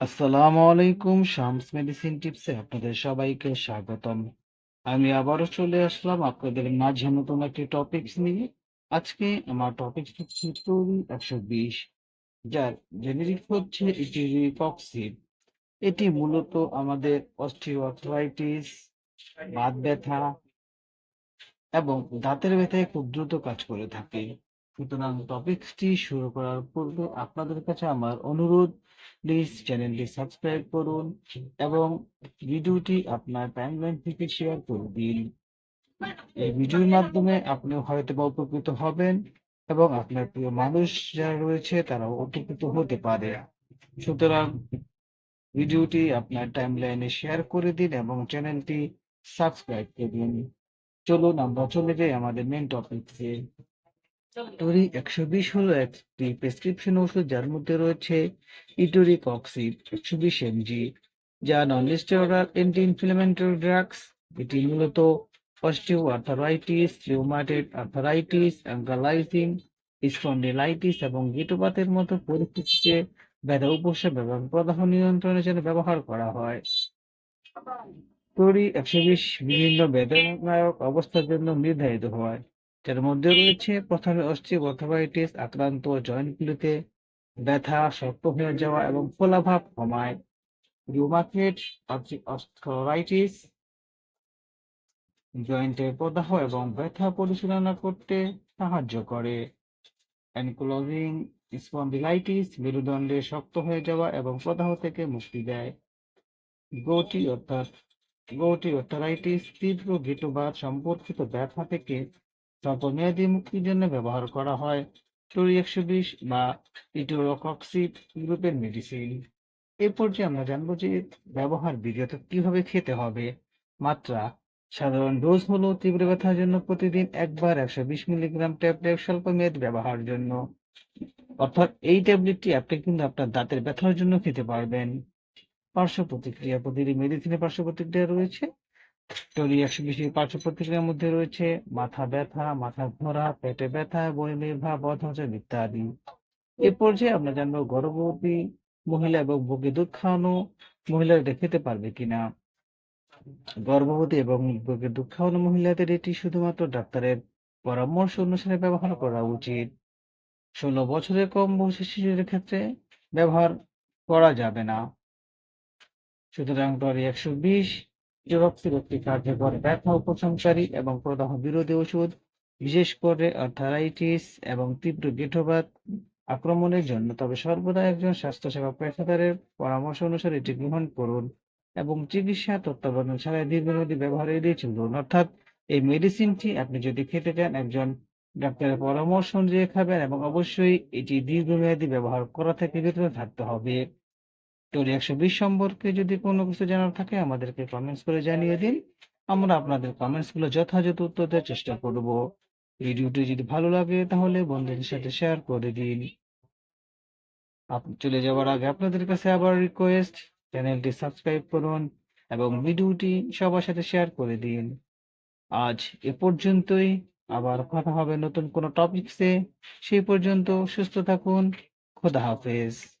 আসসালামু আলাইকুম, শামস মেডিসিন টিপসে আপনাদের সবাইকে স্বাগতম। আমি আবারও চলে আসলাম আপনাদের মাঝে নতুন একটি টপিকস নিয়ে। আজকে আমার টপিক টরি একশো বিশ, যার জেনেরিক হচ্ছে ইটিরিকক্সিড এটি মূলত আমাদের অস্টিওআর্থ্রাইটিস বাত ব্যথা এবং দাঁতের ব্যথায় খুব দ্রুত কাজ করে থাকে। সুতরাং টপিকসটি শুরু করার পূর্বে আপনাদের কাছে আমার অনুরোধ প্লিজ চ্যানেলটি সাবস্ক্রাইব করুন এবং ভিডিওটি আপনার টাইমলাইন থেকে শেয়ার করে দিন। এই ভিডিওর মাধ্যমে আপনি হয়তো বা উপকৃত হবেন এবং আপনার প্রিয় মানুষ যারা রয়েছে তারাও উপকৃত হতে পারে। সুতরাং ভিডিওটি আপনার টাইমলাইনে শেয়ার করে দিন এবং চ্যানেলটি সাবস্ক্রাইব করে দিন। চলুন আমরা চলে যাই আমাদের মেন টপিকসে টরি একশো বিশ হলো একটি প্রেসক্রিপশন ওষুধ যার মধ্যে রয়েছে ইটোরিক অক্সিড একশো বিশ এমজি, যা non steroidal anti inflammatory drugs এটি মূলত osteoarthritis rheumatoid arthritis ankylosing spondylitis এবং গিটোপাতের মতো পরিস্থিতিতে ব্যথা উপসব এবং প্রদাহ নিয়ন্ত্রণের জন্য ব্যবহার করা হয়। টরি একশো বিশ বিভিন্ন বেদনায়ক অবস্থার জন্য নির্ধারিত হয়। যার মধ্যে রয়েছে প্রথমে অস্টিওআর্থ্রাইটিস আক্রান্ত জয়েন্টগুলিতে ব্যথা, শক্ত হয়ে যাওয়া এবং ফোলাভাব কমায়। রিউমাটয়েড আর্থ্রাইটিস জয়েন্টের প্রদাহ এবং ব্যথা পরিচালনা করতে সাহায্য করে। অ্যানক্লোজিং স্পন্ডিলাইটিস মেরুদণ্ডে শক্ত হয়ে যাওয়া এবং প্রদাহ থেকে মুক্তি দেয়। গৌটি অর্থাৎ গৌটি অর্থারাইটিস তীব্র গিটোবাত সম্পর্কিত ব্যথা থেকে স্বল্পমেয়াদী মুক্তির জন্য ব্যবহার করা হয় টরি একশো বিশ বা ইটোরোকক্সিড গ্রুপের মেডিসিন এ পর্যায়ে আমরা জানব যে ব্যবহার বিধি কীভাবে খেতে হবে, মাত্রা, সাধারণ ডোজ হলো তীব্র ব্যথার জন্য প্রতিদিন একবার একশো বিশ মিলিগ্রাম ট্যাবলেট স্বল্প মেয়াদ ব্যবহার জন্য। অর্থাৎ এই ট্যাবলেটটি আপনি কিন্তু আপনার দাঁতের ব্যথার জন্য খেতে পারবেন। পার্শ্ব প্রতিক্রিয়া প্রতিটি মেডিসিনের পার্শ্ব প্রতিক্রিয়া রয়েছে। টরি একশো বিশ পার্শ্ব প্রতিক্রিয়ার মধ্যে রয়েছে, মাথা ব্যথা, মাথা ঘোরা, পেটে ব্যথা বমির ভাব বদহজম ইত্যাদি। এ পর্যায়ে আমরা জানব গর্ভবতী মহিলা এবং বুকে দুধ খাওয়ানো মহিলারা এটা খেতে পারবে কিনা। গর্ভবতী এবং বুকে দুধ খাওয়ানো মহিলাদের এটি শুধুমাত্র ডাক্তারের পরামর্শ অনুসারে ব্যবহার করা উচিত। ষোলো বছরের কম বয়সী শিশুদের ক্ষেত্রে ব্যবহার করা যাবে না। সুতরাং একশো বিশ একটি কার্যকর ব্যথা উপশমকারী এবং প্রদাহ বিরোধী ওষুধ, বিশেষ করে আর্থারাইটিস এবং তীব্র গেঠোবাত আক্রমণের জন্য। তবে সর্বদা একজন স্বাস্থ্যসেবা পেশাদারের পরামর্শ অনুসারে এটি গ্রহণ করুন এবং চিকিৎসা তত্ত্বাবধান ছাড়া দীর্ঘমেয়াদী ব্যবহার এড়িয়ে চলুন। অর্থাৎ এই মেডিসিনটি আপনি যদি খেতে চান, একজন ডাক্তারের পরামর্শ অনুযায়ী খাবেন এবং অবশ্যই এটি দীর্ঘমেয়াদী ব্যবহার করা থেকে বিরত থাকতে হবে। টরি একশো বিশ সম্পর্কে যদি কোনো কিছু জানার থাকে, আমাদেরকে কমেন্টস করে জানিয়ে দিন। আমরা আপনাদের কমেন্টসগুলো যথাযথ উত্তর দেওয়ার চেষ্টা করব। ভিডিওটি যদি ভালো লাগে, তাহলে বন্ধুদের সাথে শেয়ার করে দিন। চলে যাওয়ার আগে আপনাদের কাছে আবার রিকোয়েস্ট চ্যানেলটি সাবস্ক্রাইব করুন এবং ভিডিওটি সবার সাথে শেয়ার করে দিন। আজ এ পর্যন্তই। আবার কথা হবে নতুন কোনো টপিকসে সেই পর্যন্ত সুস্থ থাকুন। খোদা হাফেজ।